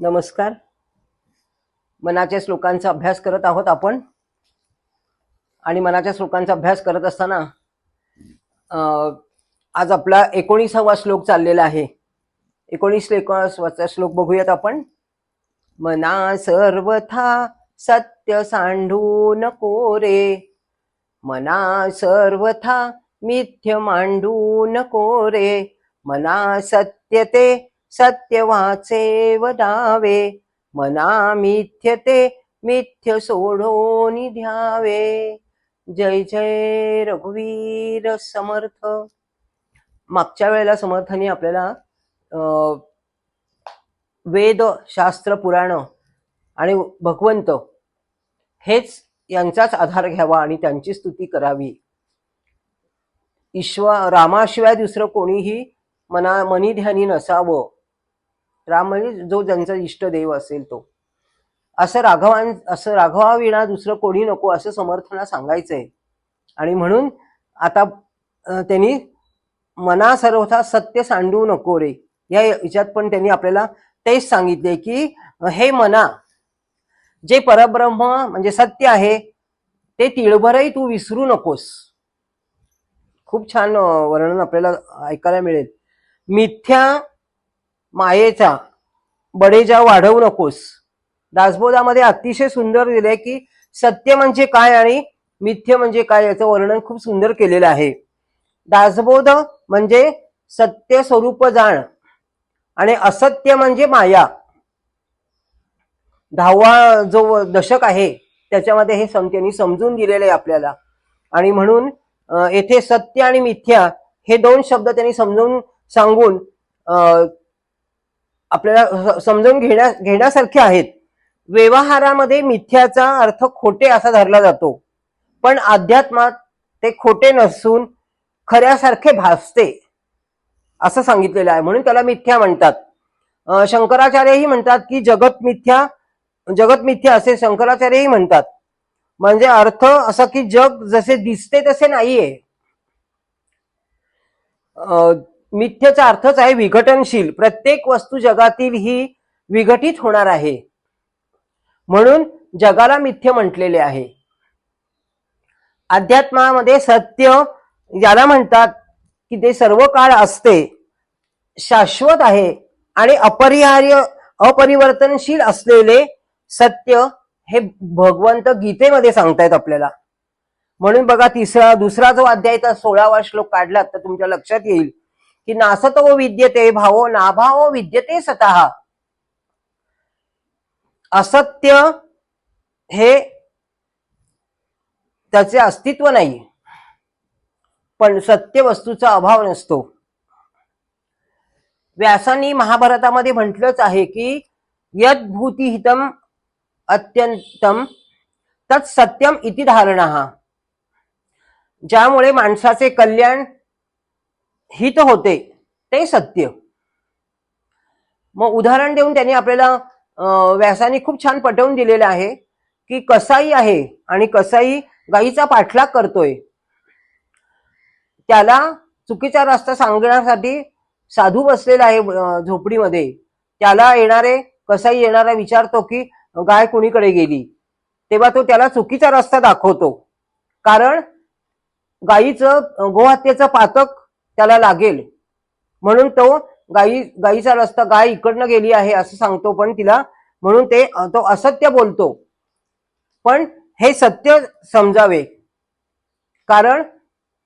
नमस्कार. मनाच्या श्लोकांचा अभ्यास करत आहोत आपण. आणि मनाच्या श्लोकांचा अभ्यास करत असताना आज आपला एकोणीसावा श्लोक चाललेला आहे. एकोणीस एकोणीसवाचा श्लोक बघूयात आपण. मना सर्वथा सत्य सांडू नको रे. मना सर्वथा मिथ्य मांडू नको रे. मना सत्य सत्य वाचे वदावे मना मिथ्य ते मिथ्य सोडोनी ध्यावे जय जय रघुवीर समर्थ. मागच्या वेळेला समर्थाने आपल्याला अं, वेद शास्त्र पुराण आणि भगवंत हेच यांचाच आधार घ्यावा आणि त्यांची स्तुती करावी. ईश्वर रामाशिवाय दुसरं कोणीही मना मनी ध्यानी नसावं. राम म्हणजे जो ज्यांचा इष्टदेव असेल तो. असं राघवां असं राघवाविना दुसरं कोणी नको असं समर्थना सांगायचंय. आणि म्हणून आता त्यांनी मना सर्वथा सत्य सांडू नको रे. या याच्यात पण त्यांनी आपल्याला तेच सांगितले की हे मना जे परब्रह्म म्हणजे सत्य आहे ते तिळभरही तू विसरू नकोस. खूप छान वर्णन आपल्याला ऐकायला मिळेल. मिथ्या मायेचा. बडेजा वाढवू नकोस. दासबोधामध्ये अतिशय सुंदर दिलंय की सत्य म्हणजे काय आणि मिथ्य म्हणजे काय याचं वर्णन खूप सुंदर केलेलं आहे. दासबोध म्हणजे सत्य स्वरूप जाण आणि असत्य म्हणजे माया. दहावा जो दशक आहे त्याच्यामध्ये हे सम त्यांनी समजून दिलेलं आहे आपल्याला. आणि म्हणून येथे सत्य आणि मिथ्या हे दोन शब्द त्यांनी समजून सांगून आपल्याला समजून घेण्या घेण्यासारखे आहेत. व्यवहारामध्ये मिथ्याचा अर्थ खोटे असा धरला जातो. पण अध्यात्मात ते खोटे नसून खऱ्यासारखे भासते. असं सांगितलेलं आहे. म्हणून त्याला मिथ्या म्हणतात. शंकराचार्यही म्हणतात की जगत मिथ्या जगत मिथ्या असे शंकराचार्यही म्हणतात. म्हणजे अर्थ असा की जग जसे दिसते तसे नाहीये. अं, मिथ्येचा अर्थच आहे विघटनशील. प्रत्येक वस्तू जगातील ही विघटित होणार आहे. म्हणून जगाला मिथ्य म्हटलेले आहे. अध्यात्मामध्ये सत्य याला म्हणतात की ते सर्व काळ असते शाश्वत आहे आणि अपरिहार्य अपरिवर्तनशील असलेले सत्य हे भगवंत गीतेमध्ये सांगतायत आपल्याला. म्हणून बघा तिसरा दुसरा जो अध्याय तर सोळावा श्लोक काढला तर तुमच्या लक्षात येईल. की नासतो विद्यते भावो नाभावो विद्यते स्वतः असत्य हे त्याचे अस्तित्व नाही पण सत्य वस्तूचा अभाव नसतो. व्यासांनी महाभारतामध्ये म्हटलंच आहे की यद भूतिहितम अत्यंतम तत् सत्यम इति धारणा। ज्यामुळे माणसाचे कल्याण हित होते ते सत्य. मग उदाहरण देऊन त्यांनी आपल्याला व्यासाने खूप छान पटवून दिलेलं आहे की कसाई आहे आणि कसाई गाईचा पाठलाग करतोय. त्याला चुकीचा रस्ता सांगण्यासाठी साधू बसलेला आहे झोपडीमध्ये. त्याला येणारे कसाई येणारा विचारतो की गाय कुणीकडे गेली? तेव्हा तो त्याला चुकीचा रस्ता दाखवतो. कारण गायीचं गोहत्येचं पातक त्याला लागेल. म्हणून तो गाई गाईचा रस्ता गाय इकडनं गेली आहे असं सांगतो पण तिला म्हणून ते तो असत्य बोलतो. पण हे सत्य समजावे. कारण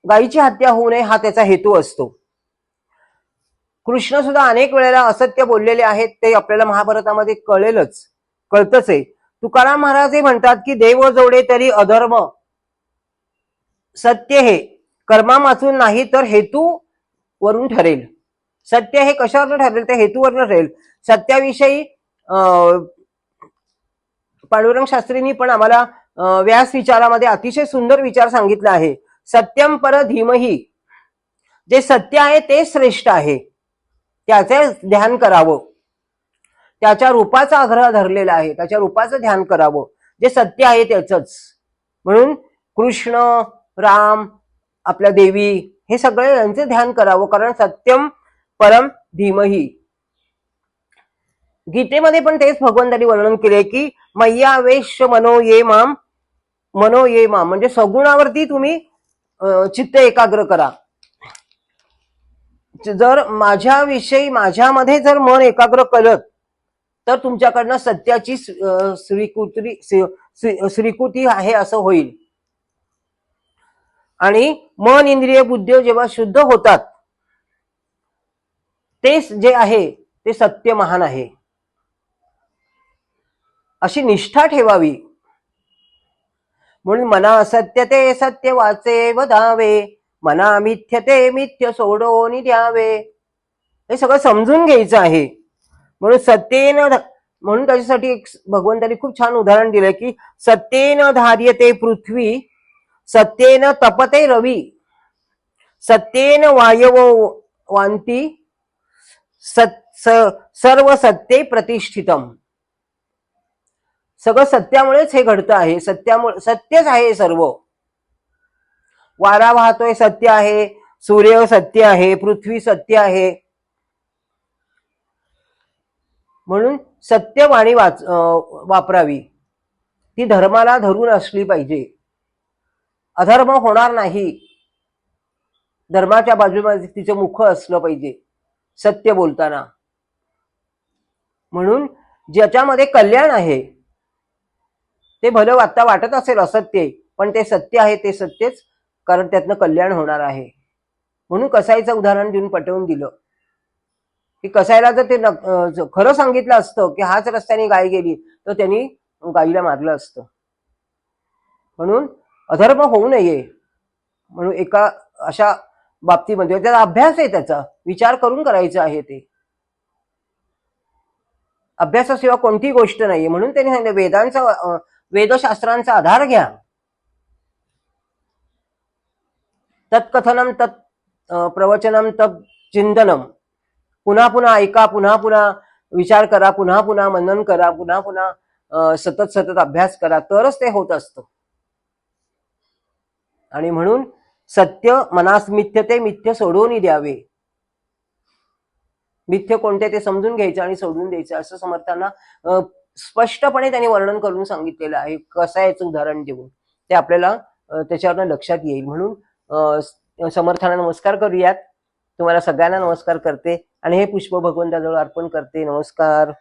गायीची हत्या होऊ नये हा त्याचा हेतू असतो. कृष्ण सुद्धा अनेक वेळेला असत्य बोललेले आहेत ते आपल्याला महाभारतामध्ये कळेलच कळतच आहे. तुकाराम महाराज हे म्हणतात की देव जोडे तरी अधर्म. सत्य हे. कर्मामाचून नाही तर हेतू वरून ठरेल. सत्य हे कशावर ठरेल? ते हेतूवरनं ठरेल. सत्याविषयी पांडुरंग शास्त्रींनी पण आम्हाला व्यास विचारामध्ये अतिशय सुंदर विचार सांगितला आहे. सत्यम पर धीमही. जे सत्य आहे ते श्रेष्ठ आहे. त्याचे ध्यान करावं. त्याच्या रूपाचा आग्रह धरलेला आहे. त्याच्या रूपाचं ध्यान करावं. जे सत्य आहे त्याच म्हणून कृष्ण राम आपल्या देवी हे सगळे यांचे ध्यान करावं कारण सत्यम परम धीमही. गीतेमध्ये पण तेच भगवंतांनी वर्णन केले की मय्यावेश मनो ये माम मनो ये माम. म्हणजे सगुणावरती तुम्ही चित्त एकाग्र करा. जर माझ्याविषयी माझ्यामध्ये जर मन एकाग्र करत तर तुमच्याकडनं सत्याची स्वीकृती स्वीकृती आहे असं होईल. आणि मन इंद्रिय बुद्धी जेव्हा शुद्ध होतात तेच जे आहे ते सत्य महान आहे. अशी निष्ठा ठेवावी. म्हणून मना असत्य ते सत्य वाचे वधावे मना मिथ्य ते मिथ्य सोडवून द्यावे. हे सगळं समजून घ्यायचं आहे. म्हणून सत्येन म्हणून त्याच्यासाठी एक भगवंतांनी खूप छान उदाहरण दिलंय की सत्येन धार्यते पृथ्वी सत्येन तपते रवी. सत्येन वायव वांती सत स- सर्व सत्ये प्रतिष्ठितम. सगळं सत्यामुळेच हे घडतं आहे. सत्यामुळे सत्यच आहे सर्व. वारा वाहतोय सत्य आहे सूर्य सत्य आहे पृथ्वी सत्य आहे. म्हणून सत्यवाणी वाच वापरावी. ती धर्माला धरून असली पाहिजे. अधर्म होणार नाही. धर्माच्या बाजूमध्ये तिचं मुख असलं पाहिजे सत्य बोलताना. म्हणून ज्याच्यामध्ये कल्याण आहे ते भलं आता वाटत असेल असत्य पण ते सत्य आहे ते सत्यच कारण त्यातनं कल्याण होणार आहे. म्हणून कसाईचं उदाहरण देऊन पटवून दिलं. की कसायला जर ते खरं सांगितलं असतं की हाच रस्त्याने गाय गेली तर त्यांनी गायीला मारलं असतं. म्हणून अधर्म होऊ नये म्हणून एका अशा बाबतीमध्ये त्याचा अभ्यास आहे त्याचा. विचार करून करायचं आहे ते. अभ्यासाशिवाय कोणती गोष्ट नाहीये. म्हणून त्यांनी सांगितलं वेदांचा वेदशास्त्रांचा आधार घ्या. तत्कथनम तत् प्रवचनम तत् चिंतनम पुन्हा पुन्हा ऐका पुन्हा पुन्हा विचार करा पुन्हा पुन्हा मनन करा पुन्हा पुन्हा सतत सतत अभ्यास करा. तरच ते होत असतं. आणि म्हणून सत्य मनास मिथ्य ते मिथ्य सोडवूनही द्यावे. मिथ्य कोणते ते समजून घ्यायचं आणि सोडून द्यायचं असं समर्थांना स्पष्टपणे त्यांनी वर्णन करून सांगितलेलं आहे. कसं याचं उदाहरण देऊन. ते आपल्याला त्याच्यावर त्याच्यावरनं लक्षात येईल. म्हणून समर्थांना नमस्कार करूयात. तुम्हाला सगळ्यांना नमस्कार करते. आणि हे पुष्प भगवंताजवळ अर्पण करते. नमस्कार.